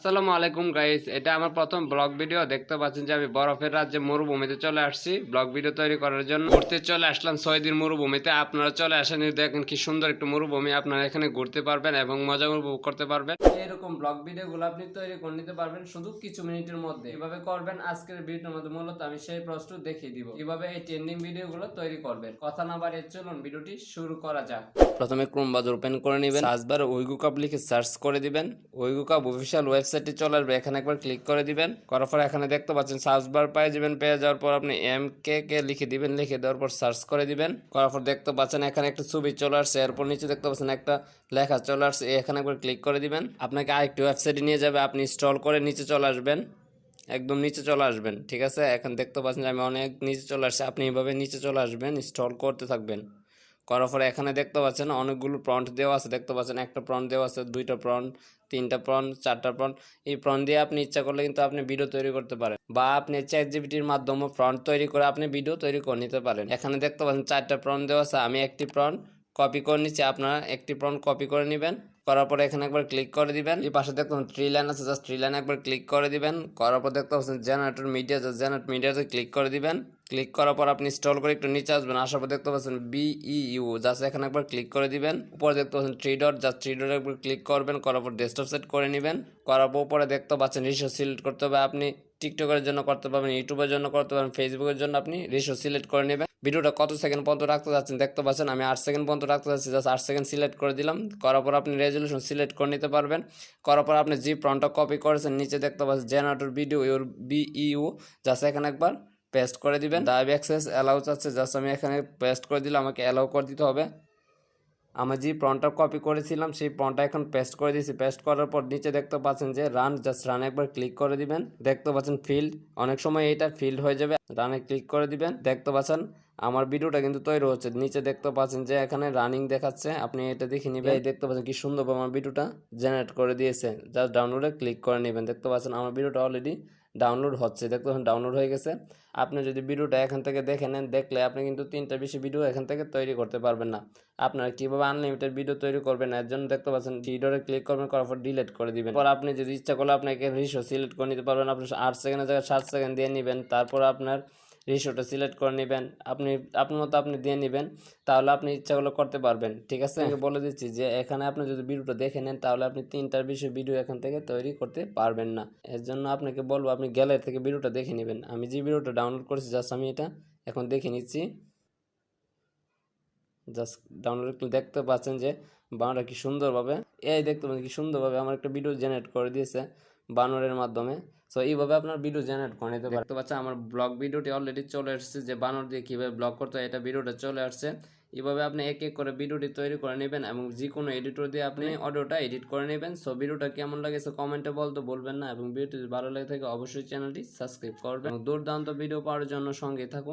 আসসালামু আলাইকুম গাইস এটা আমার প্রথম ব্লগ ভিডিও দেখতে পাচ্ছেন যে আমি বরফের রাজ্যে মরুভূমিতে চলে আসছি। ব্লগ ভিডিও তৈরি করার জন্য ঘুরতে চলে আসলাম ছয় দিন মরুভূমিতে। আপনারা চলে আসেন দেখেন কি সুন্দর একটা মরুভূমি। আপনারা এখানে ঘুরতে পারবেন এবং মজা উপভোগ করতে পারবেন। এরকম ব্লগ ভিডিওগুলো আপনি তৈরি করে নিতে পারবেন শুধু কিছু মিনিটের মধ্যে। এভাবে করবেন, আজকের ভিডিওর মধ্যে মূলত আমি সেই প্রশ্ন দেখিয়ে দিব। কীভাবে এই ট্রেন্ডিং ভিডিওগুলো তৈরি করবেন। কথা না বাড়িয়ে চলুন ভিডিওটি শুরু করা যাক। প্রথমে ক্রোম ব্রাউজার ওপেন করে নেবেন। সার্চবার ওইগু কাপ লিখে সার্চ করে দিবেন। ওইগু কাপ অফিসিয়াল ওয়েবসাইটে চলে আসবে এখানে একবার ক্লিক করে দিবেন। করার পর এখানে দেখতে পাচ্ছেন সার্চ বার পেয়ে যাবেন। পেয়ে যাওয়ার পর আপনি এম কে কে লিখে দিবেন। লিখে দেওয়ার পর সার্চ করে দিবেন। করার পর দেখতে পাচ্ছেন এখানে একটা ছবি চলে আসছে। এরপর নিচে দেখতে পাচ্ছেন একটা লেখা চলে আসছে। এখানে একবার ক্লিক করে দিবেন। আপনাকে আরেকটি ওয়েবসাইটে নিয়ে যাবে। আপনি ইনস্টল করে নিচে চলে আসবেন। একদম নিচে চলে আসবেন। ঠিক আছে? এখন দেখতে পাচ্ছেন আমি অনেক নিচে চলে আসছি। আপনি এভাবে নিচে চলে আসবেন ইনস্টল করতে থাকবেন। করার পরে এখানে দেখতে পাচ্ছেন অনেকগুলো প্রন্ট দেওয়া আছে। দেখতে পাচ্ছেন একটা প্রন্ট দেওয়া আছে, দুইটা প্রন্ট তিনটা প্রন্ট চারটা প্রন্ট এই প্রন্ট দিয়ে আপনি ইচ্ছা করলে কিন্তু আপনি ভিডিও তৈরি করতে পারেন বা আপনি চ্যাট জিপিটির মাধ্যমে প্রন্ট তৈরি করে আপনি ভিডিও তৈরি করে নিতে পারেন। এখানে দেখতে পাচ্ছেন চারটা প্রন্ট দেওয়া আছে, আমি একটি প্রন্ট কপি করে নিচ্ছি, আপনারা একটি প্রন্ট কপি করে নেবেন। করার পরে এখানে একবার ক্লিক করে দিবেন। এই পাশে দেখতে পাচ্ছেন থ্রি লাইন আছে জাস্ট থ্রি লাইন একবার ক্লিক করে দিবেন। করার পর দেখতে পাচ্ছেন জেনারেটর মিডিয়া জাস্ট জেনারেট মিডিয়াতে ক্লিক করে দিবেন। ক্লিক করার পর আপনি ইনস্টল করে একটু নিচে আসবেন, আসার পর দেখতে পাচ্ছেন বিইউ জাস্ট এখানে একবার ক্লিক করে দিবেন। উপরে দেখতে পাচ্ছেন three dot just three dot একবার ক্লিক করবেন, করার পর ডেস্কটপ সেট করে নেবেন। করার পর উপরে দেখতে পাচ্ছেন রিসো সিলেক্ট করতে হবে। আপনি টিকটকের জন্য করতে পারবেন ইউটিউবের জন্য করতে পারবেন ফেসবুকের জন্য আপনি রেশো সিলেক্ট করে নেবেন। ভিডিওটা কত সেকেন্ড পর্যন্ত রাখতে যাচ্ছেন দেখতে পাচ্ছেন আমি আট সেকেন্ড পর্যন্ত রাখতে চাচ্ছি জাস্ট আট সেকেন্ড সিলেক্ট করে দিলাম করার পর আপনি রেজলিউশন সিলেক্ট করে নিতে পারবেন করার পর আপনি যে প্রন্টটা কপি করেছেন নিচে দেখতে পাচ্ছেন জেনারেটর ভিডিও ইউর বিইউ জাস্ট এখানে একবার পেস্ট করে দিবেন দাইভ অ্যাক্সেস অ্যালাউ চাচ্ছে জাস্ট আমি এখানে পেস্ট করে দিলাম আমাকে অ্যালাউ করে দিতে হবে আমি যে প্রনটা কপি করেছিলাম সেই প্রনটা এখন পেস্ট করে দিয়েছি পেস্ট করার পর নিচে দেখতে পাচ্ছেন যে রান জাস্ট রান একবার ক্লিক করে দিবেন দেখতে পাচ্ছেন ফিল্ড অনেক সময় এটা ফিল্ড হয়ে যাবে রানে ক্লিক করে দিবেন দেখতে পাচ্ছেন আমার ভিডিওটা কিন্তু তৈরি হচ্ছে। নিচে দেখতে পাচ্ছেন যে এখানে রানিং দেখাচ্ছে। আপনি এটা দেখে নিবেন। এই দেখতে পাচ্ছেন কি সুন্দরভাবে আমার ভিডিওটা জেনারেট করে দিয়েছে। জাস্ট ডাউনলোডে ক্লিক করে নেবেন। দেখতে পাচ্ছেন আমার ভিডিওটা অলরেডি ডাউনলোড হচ্ছে। দেখতে পাচ্ছেন ডাউনলোড হয়ে গেছে। আপনি যদি ভিডিওটা এখান থেকে দেখে নেন, দেখলে আপনি কিন্তু তিনটা বেশি ভিডিও এখান থেকে তৈরি করতে পারবেন না। আপনারা কীভাবে আনলিমিটেড ভিডিও তৈরি করবেন, এর জন্য দেখতে পাচ্ছেন ভিডিওতে ক্লিক করবেন, করার পর ডিলিট করে দিবেন। পর আপনি যদি ইচ্ছা করলে আপনাকে রিশো সিলেক্ট করে নিতে পারবেন। আপনি আট সেকেন্ডের জায়গায় সাত সেকেন্ড দিয়ে নেবেন। তারপর আপনার রেশিওটা সিলেক্ট করে নেবেন আপনি আপনার মতো আপনি দিয়ে নেবেন তাহলে আপনি ইচ্ছাগুলো করতে পারবেন ঠিক আছে? আমি বলে দিচ্ছি যে এখানে আপনি যদি ভিডিওটা দেখে নেন তাহলে আপনি তিনটার বেশি ভিডিও এখান থেকে তৈরি করতে পারবেন না। এর জন্য আপনাকে বলব আপনি গ্যালারি থেকে ভিডিওটা দেখে নেবেন। আমি যে ভিডিওটা ডাউনলোড করেছি জাস্ট আমি এটা এখন দেখে নিচ্ছি। জাস্ট ডাউনলোড করলে দেখতে পাচ্ছেন যে বানানটা কি সুন্দরভাবে এই দেখতে পাচ্ছেন কি সুন্দরভাবে আমার একটা ভিডিও জেনারেট করে দিয়েছে। বানরের মাধ্যমে। সো এইভাবে আপনার ভিডিও জেনারেট করে নিতে পারেন তো বাচ্চা আমার ব্লগ ভিডিওটি অলরেডি চলে আসছে যে বানর দিয়ে কীভাবে ব্লগ করতে হয়, এটা ভিডিওটা চলে আসছে। এইভাবে আপনি এক এক করে ভিডিওটি তৈরি করে নেবেন এবং যে কোনো এডিটর দিয়ে আপনি অডিওটা এডিট করে নেবেন। সো ভিডিওটা কেমন লাগেছে কমেন্টে বলতে বলবেন না এবং ভিডিওটি ভালো লাগে থাকে, অবশ্যই চ্যানেলটি সাবস্ক্রাইব করবেন। দুর্দান্ত ভিডিও পাওয়ার জন্য সঙ্গে থাকুন।